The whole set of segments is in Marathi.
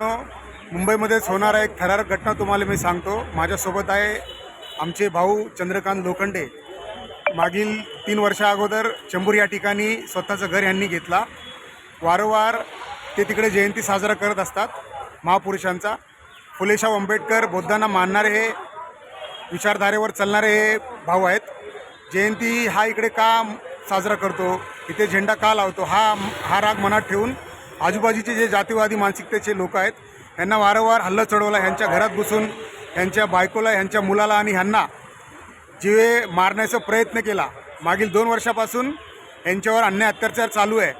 मुंबईमध्येच होणारा एक थरार घटना तुम्हाला मी सांगतो. माझ्यासोबत आहे आमचे भाऊ चंद्रकांत लोखंडे. मागील तीन वर्षा अगोदर चंबूर या ठिकाणी स्वतःचं घर यांनी घेतला. वारंवार ते तिकडे जयंती साजरा करत असतात महापुरुषांचा. फुलेशाह आंबेडकर बौद्धांना मानणारे हे विचारधारेवर चालणारे हे भाऊ आहेत. जयंती हा इकडे का साजरा करतो? इथे झेंडा का लावतो? हा हा राग मनात ठेवून आजूबाजूचे जे जातीवादी मानसिकतेचे लोक आहेत यांना वारंवार हल्ला चढवला ह्यांच्या घरात घुसून ह्यांच्या बायकोला ह्यांच्या मुलाला आणि ह्यांना जीवे मारण्याचा प्रयत्न केला. मागील दोन वर्षापासून यांच्यावर अन्याय अत्याचार चालू आहे.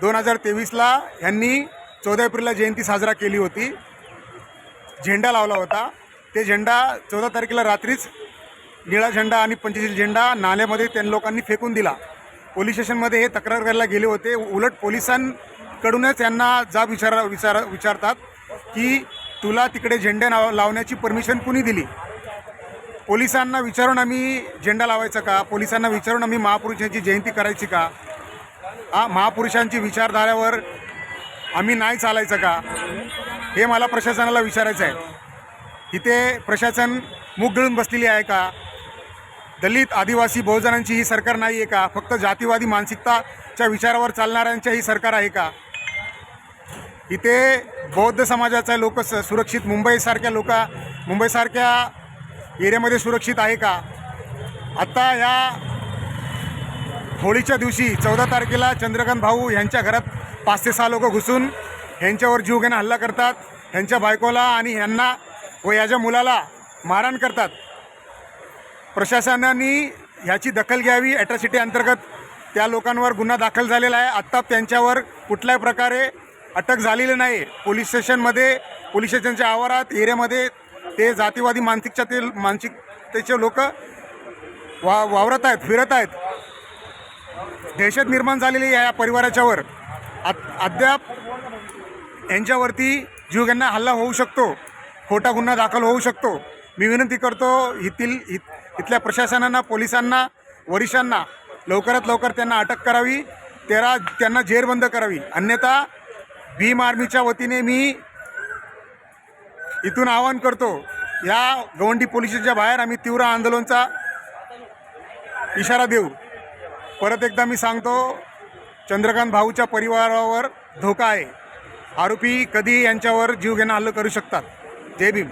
दोन हजार तेवीसला ह्यांनी चौदा एप्रिलला जयंती साजरा केली होती. झेंडा लावला होता. ते झेंडा चौदा तारखेला रात्रीच निळा झेंडा आणि पंचशील झेंडा नाल्यामध्ये त्या लोकांनी फेकून दिला. पोलीस स्टेशनमध्ये हे तक्रार करायला गेले होते. उलट कडूनच यांना जाब विचार विचार विचारतात की तुला तिकडे झेंडे नाव लावण्याची परमिशन कुणी दिली? पोलिसांना विचारून आम्ही झेंडा लावायचा का? पोलिसांना विचारून आम्ही महापुरुषांची जयंती करायची का? हा महापुरुषांची विचारधाऱ्यावर आम्ही नाही चालायचं का? हे मला प्रशासनाला विचारायचं आहे. इथे प्रशासन मूग गळून बसलेली आहे का? दलित आदिवासी बहुजनांची ही सरकार नाही आहे का? फक्त जातीवादी मानसिकताच्या विचारावर चालणाऱ्यांच्या ही सरकार आहे का? इथे बौद्ध समाजाचा लोक स सुरक्षित मुंबईसारख्या लोक मुंबईसारख्या एरियामध्ये सुरक्षित आहे का? आत्ता या होळीच्या दिवशी चौदा तारखेला चंद्रकांत भाऊ यांच्या घरात पाच ते सहा लोक घुसून ह्यांच्यावर जीवघेणं हल्ला करतात. ह्यांच्या बायकोला आणि ह्यांना व याच्या मुलाला मारहाण करतात. प्रशासनाने ह्याची दखल घ्यावी. ॲट्रॉसिटी अंतर्गत त्या लोकांवर गुन्हा दाखल झालेला आहे. आत्ता त्यांच्यावर कुठल्याही प्रकारे अटक झालेली नाही. पोलीस स्टेशनमध्ये पोलीस स्टेशनच्या आवारात एरियामध्ये ते जातीवादी मानसिकतेचे मानसिकतेचे लोक वा वावरत आहेत फिरत आहेत. दहशत निर्माण झालेली आहे या परिवाराच्यावर. आत अद्याप यांच्यावरती जीवघ्यांना हल्ला होऊ शकतो. खोटा गुन्हा दाखल होऊ शकतो. मी विनंती करतो इथील इत इथल्या प्रशासनांना पोलिसांना वरिष्ठांना लवकरात लवकर त्यांना अटक करावी. तेरा त्यांना जेरबंद करावी. अन्यथा भीम आर्मीच्या वतीने मी इथून आवाहन करतो या गवंडी पोलिसच्या बाहेर आम्ही तीव्र आंदोलनचा इशारा देऊ. परत एकदा मी सांगतो चंद्रकांत भाऊच्या परिवारावर धोका आहे. आरोपी कधी यांच्यावर जीव घेणं करू शकतात. जय भीम.